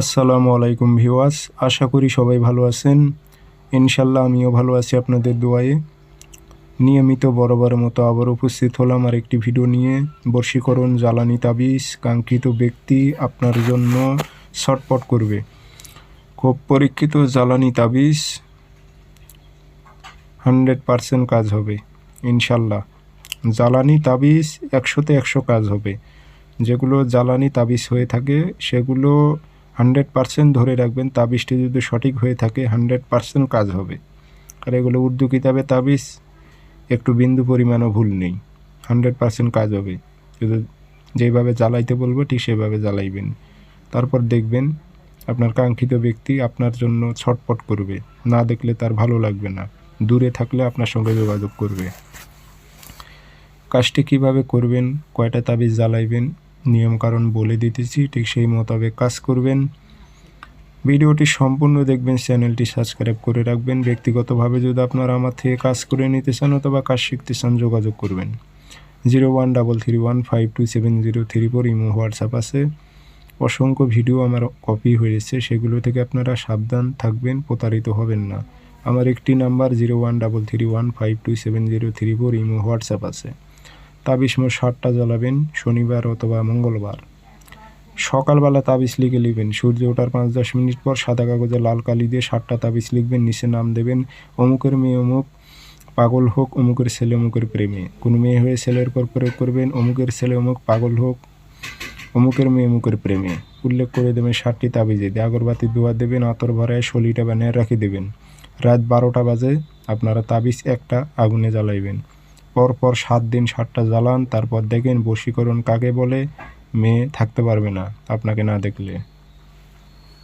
আসসালামু আলাইকুম ভিওয়াস আশা করি সবাই ভালো আছেন। ইনশাল্লাহ আমিও ভালো আছি আপনাদের দোয়ায়ে। নিয়মিত বরাবরের মতো আবার উপস্থিত হলাম আর একটি ভিডিও নিয়ে। বর্ষীকরণ, জ্বালানি তাবিজ, কাঙ্ক্ষিত ব্যক্তি আপনার জন্য ছটপট করবে। খুব পরীক্ষিত জ্বালানি তাবিজ হান্ড্রেড পারসেন্ট কাজ হবে ইনশাল্লাহ জ্বালানি তাবিজ একশোতে একশো কাজ হবে। যেগুলো জ্বালানি তাবিজ হয়ে থাকে, সেগুলো হান্ড্রেড পারসেন্ট ধরে রাখবেন, তাবিজটি যদি সঠিক হয়ে থাকে, হান্ড্রেড পারসেন্ট কাজ হবে। আর এগুলো উর্দু কিতাবে তাবিজ, একটু বিন্দু পরিমাণও ভুল নেই। হান্ড্রেড পারসেন্ট কাজ হবে। শুধু যেভাবে জ্বালাইতে বলব, ঠিক সেভাবে জ্বালাইবেন। তারপর দেখবেন আপনার কাঙ্ক্ষিত ব্যক্তি আপনার জন্য ছটপট করবে। না দেখলে তার ভালো লাগবে না। দূরে থাকলে আপনার সঙ্গে যোগাযোগ করবে। কাজটি কীভাবে করবেন, কয়টা তাবিজ জ্বালাইবেন নিয়মকানুন বলে দিতেছি, ঠিক সেই মোতাবেক কাজ করবেন। ভিডিওটি সম্পূর্ণ দেখবেন, চ্যানেলটি সাবস্ক্রাইব করে রাখবেন। ব্যক্তিগতভাবে যদি আপনারা আমার থেকে কাজ করে নিতে চান অথবা কাজ শিখতে চান, যোগাযোগ করবেন। Zero one double three one five two seven zero three four imo WhatsApp আছে। অসংখ্য ভিডিও আমার কপি হয়েছে, সেগুলো থেকে আপনারা সাবধান থাকবেন, প্রতারিত হবেন না। আমার একটি number zero one double three one five two seven zero three four imo WhatsApp আছে। তাবিজ মোট ষাটটা জ্বালাবেন শনিবার অথবা মঙ্গলবার। সকালবেলা তাবিজ লিখে লিখবেন। সূর্য ওঠার পাঁচ দশ মিনিট পর সাদা কাগজে লাল কালি দিয়ে ষাটটা তাবিজ লিখবেন, নিচে নাম দেবেন, অমুকের মেয়ে অমুক, পাগল হোক অমুকের ছেলে অমুকের প্রেমে। কোনো মেয়ে হয়ে ছেলের পর প্রয়োগ করবেন, অমুকের ছেলে অমুক, পাগল হোক অমুকের মেয়ে অমুকের প্রেমে। উল্লেখ করে দেবেন ষাটটি তাবিজে। দিয়ে আগরবাতি দোয়া দেবেন, আতর ভরায় শলিটা বানিয়ে রেখে দেবেন। রাত বারোটা বাজে, আপনারা তাবিজ একটা আগুনে জ্বালাইবেন। পরপর সাত দিন সাতটা জ্বালান, তারপর দেখেন বশীকরণ কাকে বলে? মেয়ে থাকতে পারবে না, আপনাকে না দেখলে।